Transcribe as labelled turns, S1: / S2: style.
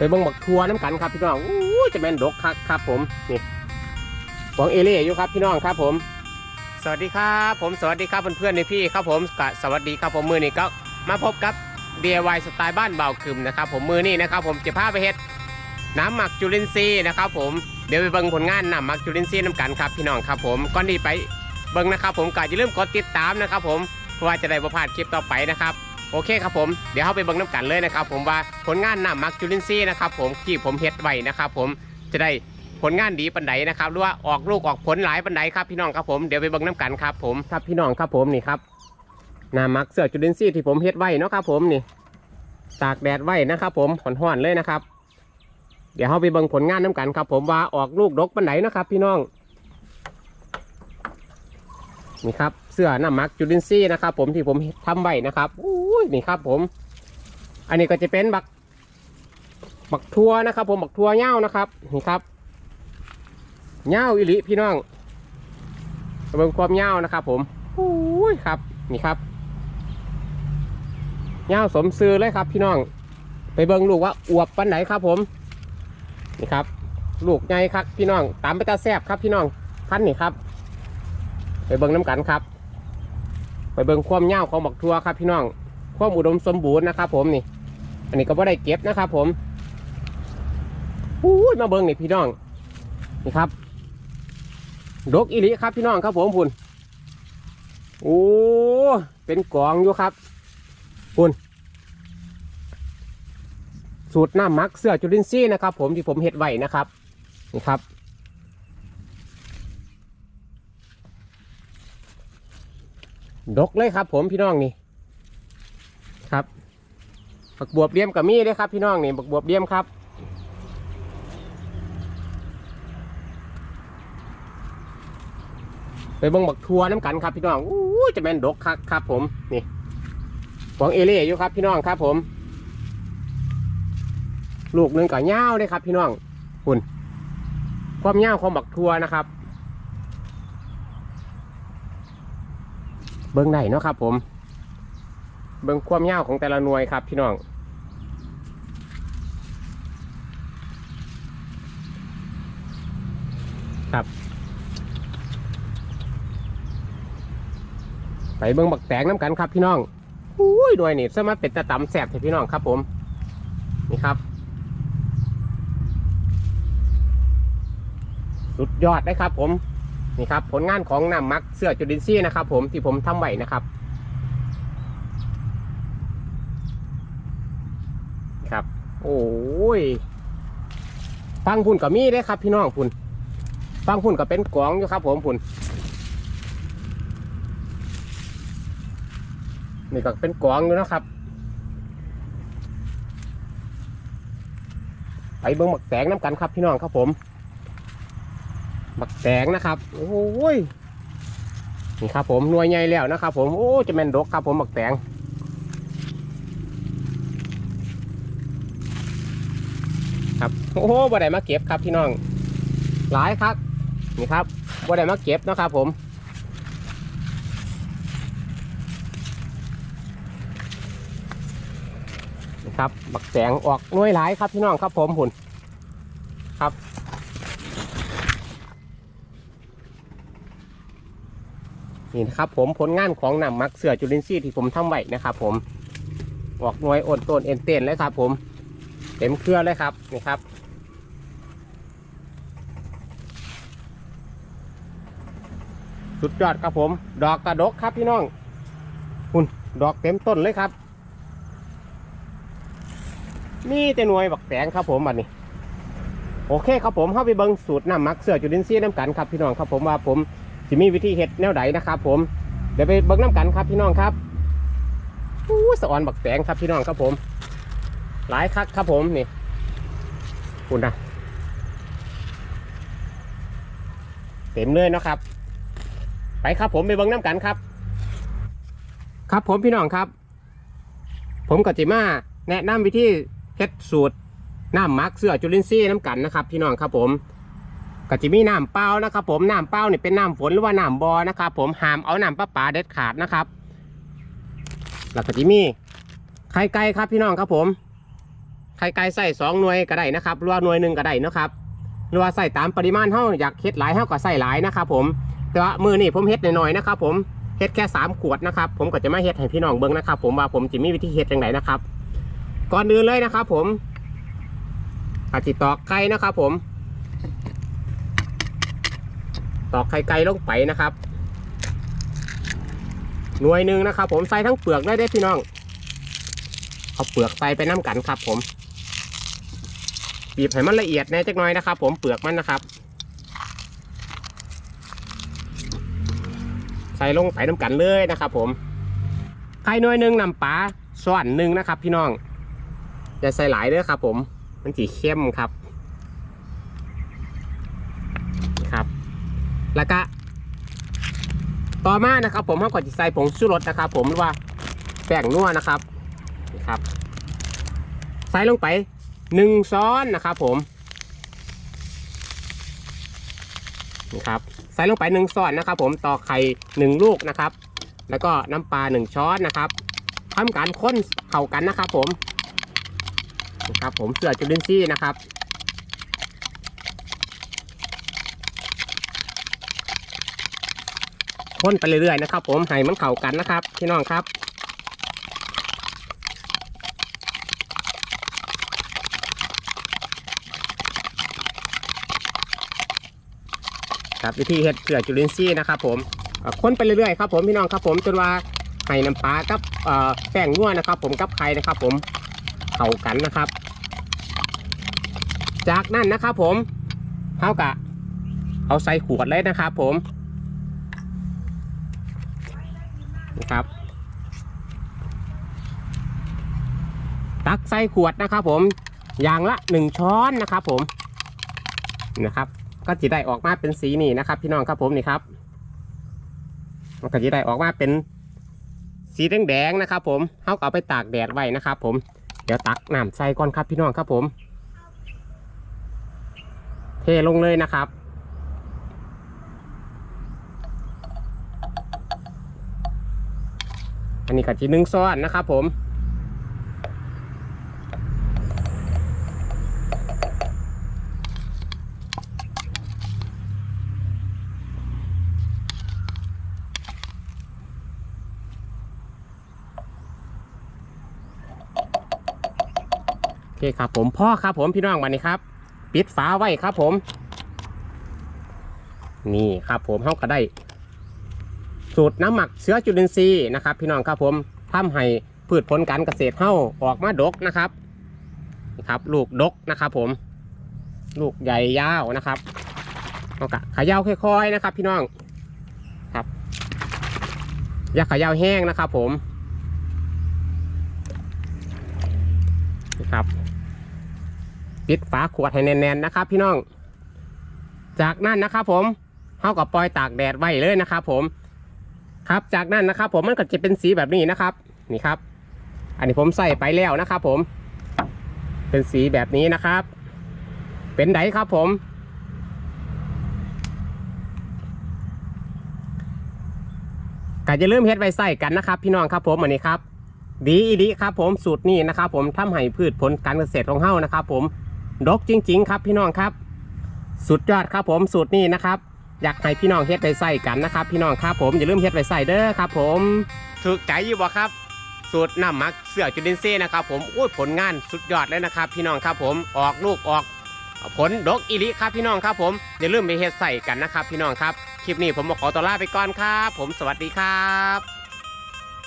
S1: ไปเบิ่งบักทัวน้ำกันครับพี่น้องอู้จะแม่นดกครับครับ ผมนี่หวังเอเล่อยู่ครับพี่น้องครับ ผม สวัสดีครับ ผมสวัสดีครับเพื่อนๆในพี่ครับผมกสวัสดีครับผมมือนี้ก็มาพบกับ DIY สไตล์บ้านเบาคึมนะครับ ผมมือนี้นะครับ ผมจะพาไปเฮ็ดน้ำหมักจุลินทรีย์นะครับ ผมเดี๋ยวไปเบิ่งผลงานน้ำหมักจุลินทรีย์น้ำกันครับพี่น้องครับ ผมก่อนที่ไปเบิ่งนะครับ ผมก็อย่าลืมกดติดตามนะครับ ผมเพื่อว่าจะได้บ่พลาดคลิปต่อไปนะครับ โอเคครับผมเดี๋ยวเข้าไปเบิ่งน้ำกันเลยนะครับ ผมว่าผลงานน้ำมักจุลินทรีย์นะครับผมที่ผมเฮ็ดไว้นะครับ ผมจะได้ผลงานดีปันไดนะครับหรือว่าออกลูกออกผลหลายปันไดครับพี่น้องครับผมเดี๋ยวไปเบิ่งน้ำกันครับ ผมครับพี่น้องครับผมนี่ครับน้ำมักเสือจุลินทรีย์ที่ผมเฮ็ดไว้เนาะครับ ผมนี่ตากแดดไว้นะครับผมห่อนๆเลยนะครับ เดี๋ยวเราไปเบิ่งผลงานน้ำกันครับ ผมว่าออกลูกดกปันไหนนะครับ พี่น้อง นี่ครับเสื้อน้ำมักจุลินทรีย์นะครับ ผมที่ผมทำไว้นะครับอุ้ยนี่ครับ ผม อันนี้ก็จะเป็นบักบักทัวนะครับ ผมบักทัวเง่านะครับนี่ครับเง่าอิลิพี่น้องไปเบิ่งความเง่านะครับ ผมอุ้ยครับ นี่ครับเงาสมซื้อเลยครับ พี่น้อง ไปเบิ่งลูกว่าอวบปันไหนครับ ผมนี่ครับ ลูกใหญ่ครับ พี่น้องตามไปตาแซบครับ พี่น้องพันนี่ครับ ไปเบิ่งน้ำกันครับ ไปเบิ่งความเงาของบักทัวครับพี่น้องความอุดมสมบูรณ์นะครับผมนี่ อันนี้ก็ไม่ได้เก็บนะครับผมอู้มาเบิ่งนี่พี่น้อง นี่ครับดกอีลิครับพี่น้องครับผมพุ่นโอ้เป็นกองอยู่ครับคุณสูตรน้ำหมักเสื้อจุลินทรีย์นะครับ ผมที่ผมเห็ดไว้นะครับนี่ครับ ดกเลยครับ ผมพี่น้องนี่ครับบักบวบเดียมกับมีเลยครับ พี่น้องนี่บักบวบเดียมครับไปบิ่งบักทัวน้ำกันครับพี่น้องอู้จะแม่นดกครับครับ ผมนี่ของเอเล่อยู่ครับ พี่น้องครับ ผม ลูกหนึ่งกับเง่าเลยครับ พี่น้องคุณความเง่าความบักทัวนะครับ เบิ้งได้เนาะครับ ผม เบิ้งความเง่าของแต่ละหน่วยครับ พี่น้องครับ ไปเบิ้งบักแตงน้ำกันครับพี่น้องอุ้ยหน่วยนี่สามารถเป็นตะตำแสบเถอะพี่น้องครับ ผมนี่ครับ สุดยอดได้ครับ ผม นี่ครับผลงานของน้ำมักเสื้อจุลินทรีย์นะครับ ผมที่ผมทำไว้นะครับครับ โอ้ยฟังพุ่นกับมีได้ครับ พี่น้องพุ่นฟังพุ่นกับเป็นกองอยู่ครับ ผมพุ่นนี่ก็เป็นกวางอยู่นะครับ ไปเบิ้งหมักแตงน้ำกันครับพี่น้องครับผม หมักแตงนะครับ โอ้ยนี่ครับผมหน่วยใหญ่แล้วนะครับ ผมโอ้จะแมนดกครับผมหมักแตงครับโอ้โหบ่ได้มาเก็บครับพี่น้อง หลายครับนี่ครับบ่ได้มาเก็บนะครับ ผมครับบักแสงออกน่วยหลายครับพี่น้องครับผมหุ่นครับ นี่นะครับผมผลงานของหนำมักเสือจุลินทรีย์ที่ผมทำไว้นะครับผมออกหน่วยอ่อนต้นเอ็นเต้นเลยครับผมเต็มเครือเลยครับนี่ครับสุดยอดครับผม ดอกกระดกครับพี่น้องหุ่นดอกเต็มต้นเลยครับนี่แต่หน่วยบักแสงครับผมบัดนี้ โอเคครับผมเข้าไปเบิ้งสูตรน้ำมักเสือจุลินทรีย์น้ำกันครับพี่น้องครับผมว่าผม จะมีวิธีเฮ็ดแนวไหนนะครับ ผมเดี๋ยวไปเบิ้งน้ำกันครับพี่น้องครับอู้สะออนบักแสงครับพี่น้องครับผม หลายคักครับผมนี่คุณนะเต็มเลยนะครับ ไปครับผมไปเบิ้งน้ำกันครับ ครับผมพี่น้องครับ ผมกับจิมาแนะนำวิธีเฮ็ดสูตรน้ำหมักเสื้อจุลินทรีย์น้ำกันนะครับ พี่น้องครับผม ก็จะมีน้ำเปล่านะครับ ผมน้ำเปล่านี่เป็นน้ำฝนหรือว่าน้ำบอนะครับผมห้ามเอาน้ำประปาเด็ดขาดนะครับแล้วก็จะมีไข่ไก่ครับพี่น้องครับผมไข่ไก่ใส่สองหน่วยก็ได้นะครับหรือว่าหน่วยหนึ่งก็ได้นะครับหรือว่าใส่ตามปริมาณเท่าอยากเฮ็ดหลายเท่าก็ใส่หลายนะครับผมแต่ว่ามือนี่ผมเฮ็ดหน้อยๆนะครับ ผมเฮ็ดแค่สามขวดนะครับ ผมก็จะมาเฮ็ดให้พี่น้องเบิ่งนะครับ ผมว่าผมจะมีวิธีเฮ็ดอย่างไรนะครับ ก่อนอื่นเลยนะครับ ผมอาจิตอกไก่นะครับ ผม ตอกไข่ไก่ลงไปนะครับ หน่วยหนึ่งนะครับ ผมใส่ทั้งเปลือกได้ได้พี่น้อง เอาเปลือกใส่ไปน้ำกันครับ ผมบีบให้มันละเอียดแน่จักน่อยนะครับ ผมเปลือกมันนะครับ ใส่ลงไปน้ำกันเลยนะครับ ผมไข่หน่วยหนึ่งนำปลาส่วนหนึ่งนะครับ พี่น้องอย่าใส่หลายเด้อครับ ผมมันสีเข้มครับ แล้วก็ต่อมานะครับ ผมเขาก็จะใส่ผงชูรสนะครับ ผมหรือว่าแป้งนัวนะครับนี่ครับ ใส่ลงไปหนึ่งช้อนนะครับ ผมนี่ครับใส่ลงไปหนึ่งช้อนนะครับ ผมต่อไข่หนึ่งลูกนะครับ แล้วก็น้ำปลาหนึ่งช้อนนะครับทำการค้นเข้ากันนะครับ ผมนะครับ ผมเสือจุลินทรีย์นะครับ คนไปเรื่อยๆนะครับ ผมให้มันเข้ากันนะครับพี่น้องครับครับวิธีเฮ็ดเสือจุลินทรีย์นะครับ ผมเอ่นไปเรื่อยๆครับผมพี่น้องครับผมจนว่าให้น้ำปลากับแป้งนัวนะครับ ผมกับไข่นะครับ ผมเข้ากันนะครับ จากนั้นนะครับ ผมเท่ากับเอาใส่ขวดเลยนะครับ ผม นะครับ ตักใส่ขวดนะครับผมอย่างละหนึ่งช้อนนะครับผมนะครับ ก็จะได้ออกมาเป็นสีนี่นะครับ พี่น้องครับผมนี่ครับมันก็จะได้ออกมาเป็นสีแดงๆนะครับผมเขาเอาไปตากแดดไว้นะครับ ผมเดี๋ยวตักน้ำใส่ก่อนครับพี่น้องครับผมเทลงเลยนะครับ อันนี้ก็ที่หนึ่งซ้อนนะครับผมโอเคครับผมพ่อครับผมพี่น้องวันนี้ครับ ปิดฝาไว้ครับผม นี่ครับผมเขาก็ได้ สูตรน้ำหมักเชื้อจุลินทรีย์นะครับ พี่น้องครับผมทำให้พืชผลการเกษตรเฮ้าออกมาดกนะครับนี่ครับลูกดกนะครับผม ลูกใหญ่ยาวนะครับเอากะขยาวค่อยๆนะครับ พี่น้องครับอย่าขยาวแห้งนะครับ ผมนี่ครับปิดฝาขวดให้แน่นๆนะครับ พี่น้อง จากนั้นนะครับ ผมเท่ากับปล่อยตากแดดไว้เลยนะครับ ผม ครับ จากนั้นนะครับ ผมมันก็จะเป็นสีแบบนี้นะครับ นี่ครับ อันนี้ผมใส่ไปแล้วนะครับผม เป็นสีแบบนี้นะครับ เป็นไดครับผม ก็จะเริ่มเฮ็ดไว้ใส่กันนะครับ พี่น้องครับผมอันนี้ครับ ดีอีดีครับ ผมสูตรนี้นะครับ ผมทำให้พืชผลการเกษตรของเฮานะครับ ผมดกจริง ๆ ครับพี่น้องครับ สุดยอดครับผมสูตรนี้นะครับ อยากให้พี่น้องเฮ็ดไปใส่กันนะครับ พี่น้องครับผมอย่าลืมเฮ็ดไปใส่เด้อครับ ผมถูกใจอยู่บ่ครับ สูตรน้ำหมักเสือจุลินทรีย์นะครับ ผมโอ้ยผลงานสุดยอดเลยนะครับ พี่น้องครับผมออกลูกออก ผลดกอิลิครับพี่น้องครับผมอย่าลืมไปเฮ็ดใส่กันนะครับ พี่น้องครับคลิปนี้ผมขอตัวลาไปก่อนครับ ผมสวัสดีครับ